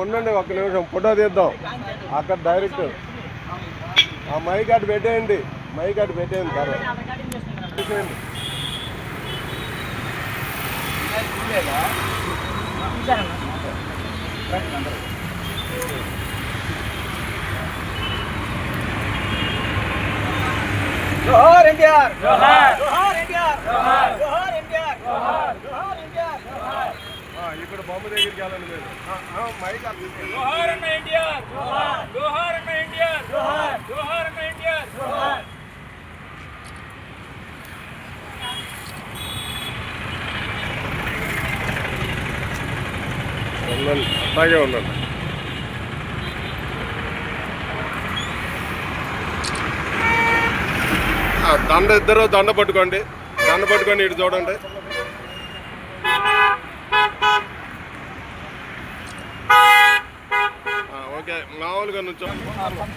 ఉండండి ఒక్క నిమిషం. ఫోటో తీద్దాం. అక్కడ డైరెక్ట్ ఆ మైక్ అటు పెట్టేయండి. మైక్ అటు పెట్టేయండి తర్వాత. జోహార్ ఎన్టీఆర్. జోహార్. జోహార్ ఎన్టీఆర్. జోహార్. జోహార్ ఎన్టీఆర్. జోహార్ జోహార్ ఎన్టీఆర్ జోహార్ ఆ, ఇక్కడ బొమ్మ దగ్గరికి వెళ్ళండి మీరు. మైక్. జోహార్ అన్న ఎన్టీఆర్. జోహార్. జోహార్ అన్న ఎన్టీఆర్. జోహార్. జోహార్ అన్న ఎన్టీఆర్. జోహార్. ఉండండి అట్లాగే ఉండండి. ఆ, దండ ఇద్దరు దండ పట్టుకోండి. దండ పట్టుకొని ఇటు చూడండి ఆ, ఓకే మామూలుగా నుంచో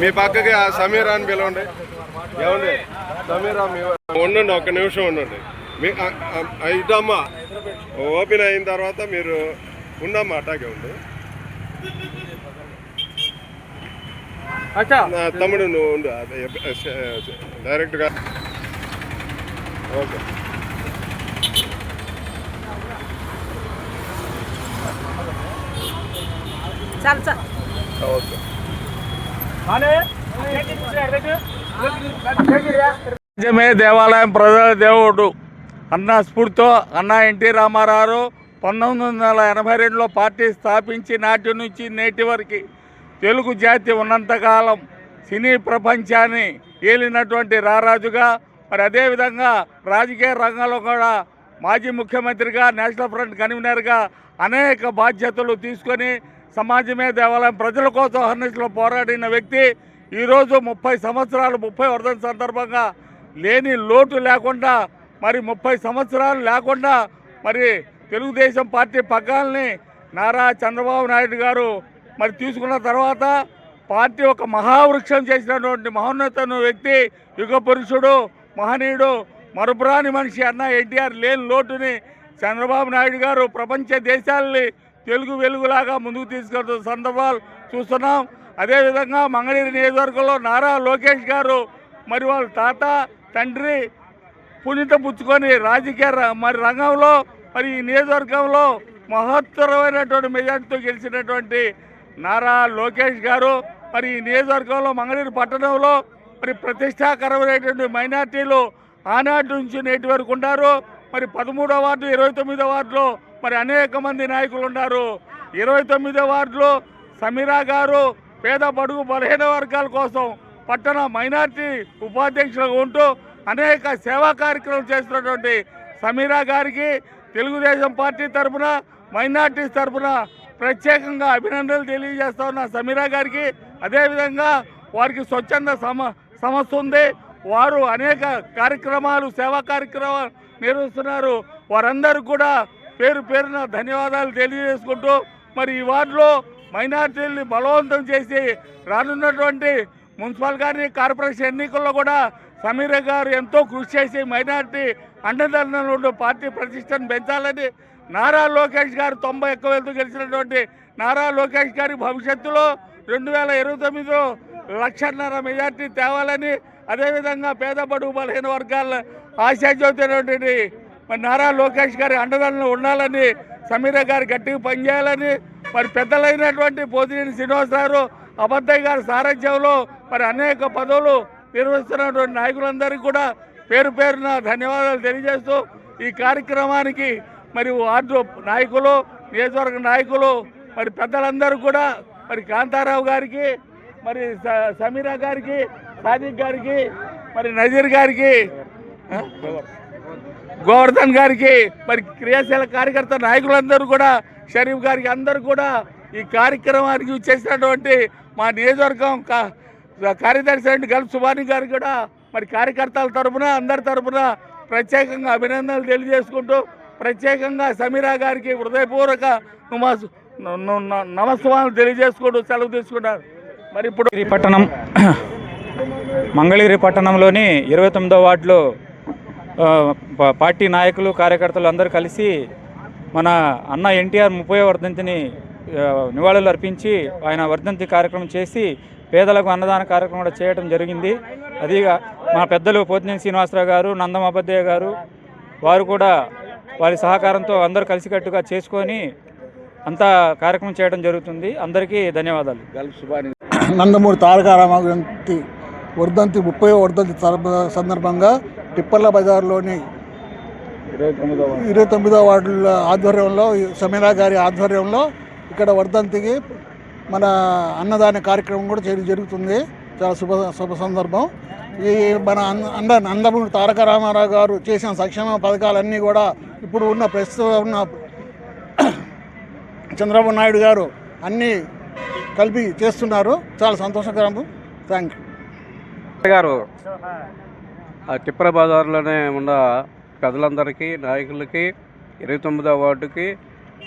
మీ పక్కకి ఆ సమీరా అని పిలవండి. ఏమండి? సమీరా మీ ఉండండి ఒక్క నిమిషం ఉండండి. మీ ఇటమ్మా ఓపెన్ అయిన తర్వాత మీరు ఉండమ్మా అటాకే ఉండు తమ్ముడు నువ్వు ఉండు అదే, ఎ- ఎ- డైరెక్ట్గా. ఓకే. నిజమే దేవాలయం ప్రజల దేవుడు. అన్న స్ఫూర్తితో అన్న ఎన్టీ రామారావు పంతొమ్మిది వందల ఎనభై రెండులో పార్టీ స్థాపించి నాటి నుంచి నేటి వరకు తెలుగు జాతి ఉన్నంతకాలం సినీ ప్రపంచాన్ని ఏలినటువంటి రారాజుగా మరి అదేవిధంగా రాజకీయ రంగంలో కూడా మాజీ ముఖ్యమంత్రిగా నేషనల్ ఫ్రంట్ కన్వీనర్గా అనేక బాధ్యతలు తీసుకొని సమాజమే దేవాలయం ప్రజల కోసం అహర్నిశలో పోరాడిన వ్యక్తి ఈరోజు ముప్పై సంవత్సరాలు ముప్పై వర్ధన సందర్భంగా లేని లోటు లేకుండా మరి ముప్పై సంవత్సరాలు లేకుండా మరి తెలుగుదేశం పార్టీ పగ్గాల్ని నారా చంద్రబాబు నాయుడు గారు మరి తీసుకున్న తర్వాత పార్టీ ఒక మహావృక్షం చేసినటువంటి మహోన్నతమైన వ్యక్తి యుగ పురుషుడు మహనీయుడు మరుపురాని మనిషి అన్న ఎన్టీఆర్ లేని లోటుని చంద్రబాబు నాయుడు గారు ప్రపంచ దేశాలని తెలుగు వెలుగులాగా ముందుకు తీసుకెళ్తున్న సందర్భాలు చూస్తున్నాం. అదేవిధంగా మంగళగిరి నియోజకవర్గంలో నారా లోకేష్ గారు మరి వాళ్ళ తాత తండ్రి పుణ్యత పుచ్చుకొని రాజకీయ మరి రంగంలో మరి ఈ నియోజకవర్గంలో మహత్తరమైనటువంటి మెజార్టీతో గెలిచినటువంటి నారా లోకేష్ గారు మరి ఈ నియోజకవర్గంలో మంగళగిరి పట్టణంలో మరి ప్రతిష్టాకరమైనటువంటి మైనార్టీలు ఆనాటి నుంచి నేటి వరకు ఉన్నారు. మరి పదమూడో వార్డు ఇరవై తొమ్మిదో వార్డులో మరి అనేక మంది నాయకులు ఉన్నారు. ఇరవై తొమ్మిదో వార్డులో సమీరా గారు పేద బడుగు బలహీన వర్గాల కోసం పట్టణ మైనార్టీ ఉపాధ్యక్షులుగా ఉంటూ అనేక సేవా కార్యక్రమాలు చేస్తున్నటువంటి సమీరా గారికి తెలుగుదేశం పార్టీ తరఫున మైనార్టీస్ తరఫున ప్రత్యేకంగా అభినందనలు తెలియజేస్తా ఉన్న సమీరా గారికి. అదేవిధంగా వారికి స్వచ్ఛంద సమ సంస్థ ఉంది. వారు అనేక కార్యక్రమాలు సేవా కార్యక్రమాలు నిర్వహిస్తున్నారు. వారందరూ కూడా పేరు పేరున ధన్యవాదాలు తెలియజేసుకుంటూ మరి ఈ వార్డులో మైనార్టీల్ని బలవంతం చేసి రానున్నటువంటి మున్సిపల్ గారిని కార్పొరేషన్ ఎన్నికల్లో కూడా సమీర గారు ఎంతో కృషి చేసి మైనార్టీ అండదండలు పార్టీ ప్రతిష్టను పెంచాలని నారా లోకేష్ గారు తొంభై ఎక్కువ వేలతో గెలిచినటువంటి నారా లోకేష్ గారి భవిష్యత్తులో రెండు వేల ఇరవై తొమ్మిదిలో లక్షన్నర మెజార్టీ తేవాలని అదేవిధంగా పేద బడుగు బలహీన వర్గాల ఆశాజ్యోతినటువంటి మరి నారా లోకేష్ గారి అండదండలు ఉండాలని సమీర గారు గట్టిగా పనిచేయాలని మరి పెద్దలైనటువంటి పోతినేని శ్రీనివాస్ గారు అబద్దయ్య గారి సారథ్యంలో మరి అనేక పదవులు నిర్వహిస్తున్నటువంటి నాయకులందరికీ కూడా పేరు పేరున ధన్యవాదాలు తెలియజేస్తూ ఈ కార్యక్రమానికి మరి వార్డు నాయకులు నియోజకవర్గ నాయకులు మరి పెద్దలందరూ కూడా మరి కాంతారావు గారికి మరి స- సమీరా గారికి సాదిక్ గారికి మరి నజీర్ గారికి గోవర్ధన్ గారికి మరి క్రియాశీల కార్యకర్త నాయకులందరూ కూడా షరీఫ్ గారికి అందరూ కూడా ఈ కార్యక్రమానికి చేసినటువంటి మా నియోజకవర్గం కార్యదర్శి అయిన గల్ఫ్ సుబాని గారు కూడా మరి కార్యకర్తల తరపున అందరి తరపున ప్రత్యేకంగా అభినందనలు తెలియజేసుకుంటూ ప్రత్యేకంగా సమీరా గారికి హృదయపూర్వక నమస్ న- నమస్కారాలు తెలియజేసుకుంటూ సెలవు తీసుకున్నారు మరి ఇప్పుడు పట్టణం మంగళగిరి పట్టణంలోని ఇరవై తొమ్మిదో వార్డులో పార్టీ నాయకులు కార్యకర్తలు అందరూ కలిసి మన అన్న ఎన్టీఆర్ ముప్పై వర్ధంతిని నివాళులు అర్పించి ఆయన వర్ధంతి కార్యక్రమం చేసి పేదలకు అన్నదాన కార్యక్రమం కూడా చేయడం జరిగింది. అది మా పెద్దలు పోతినేని శ్రీనివాసరావు గారు నందమాపద్దయ్య గారు వారు కూడా వారి సహకారంతో అందరూ కలిసికట్టుగా చేసుకొని అంతా కార్యక్రమం చేయడం జరుగుతుంది. అందరికీ ధన్యవాదాలు. గల్ఫ్ సుబాని నందమూరి తారక రామారావు వర్ధంతి ముప్పై వర్ధంతి సందర్భంగా టిప్పర్ల బజార్లోని ఇరవై తొమ్మిదో వార్డుల ఆధ్వర్యంలో సమీరా గారి ఆధ్వర్యంలో ఇక్కడ వర్ధంతికి మన అన్నదాన కార్యక్రమం కూడా చేయడం జరుగుతుంది. చాలా శుభ శుభ సందర్భం. ఈ మన అన్న- అంద నందమూరి తారక రామారావు గారు చేసిన సంక్షేమ పథకాలన్నీ కూడా ఇప్పుడు ఉన్న ప్రస్తుతం ఉన్న చంద్రబాబు నాయుడు గారు అన్నీ కలిపి చేస్తున్నారు. చాలా సంతోషకరం. Thank you. గారు ఆ టిప్పర బజార్లోనే ఉన్న పెద్దలందరికీ నాయకులకి ఇరవై తొమ్మిదో వార్డుకి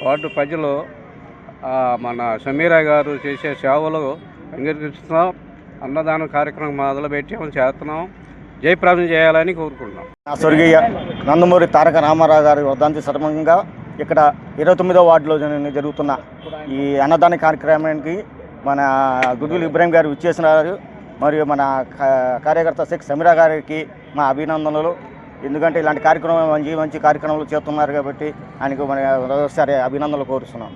వార్డు ప్రజలు మన సమీరా గారు చేసే సేవలు అంగీకరిస్తున్నాం. అన్నదాన కార్యక్రమం మొదలుపెట్టాము చేస్తున్నాం. జయప్రదం చేయాలని కోరుకుంటున్నాం. నా స్వర్గీయ నందమూరి తారక రామారావు గారి వర్ధంతి సందర్భంగా ఇక్కడ ఇరవై తొమ్మిదో వార్డులో జరుగుతున్న ఈ అన్నదాన కార్యక్రమానికి మన గుడ్విల్ ఇబ్రాహిం గారు విచ్చేసినారు. మరియు మన కార్యకర్త షేక్ సమీరా గారికి మా అభినందనలు. ఎందుకంటే ఇలాంటి కార్యక్రమం మంచి మంచి కార్యక్రమాలు చేస్తున్నారు కాబట్టి ఆయనకు మన ఒకసారి అభినందనలు కోరుస్తున్నాం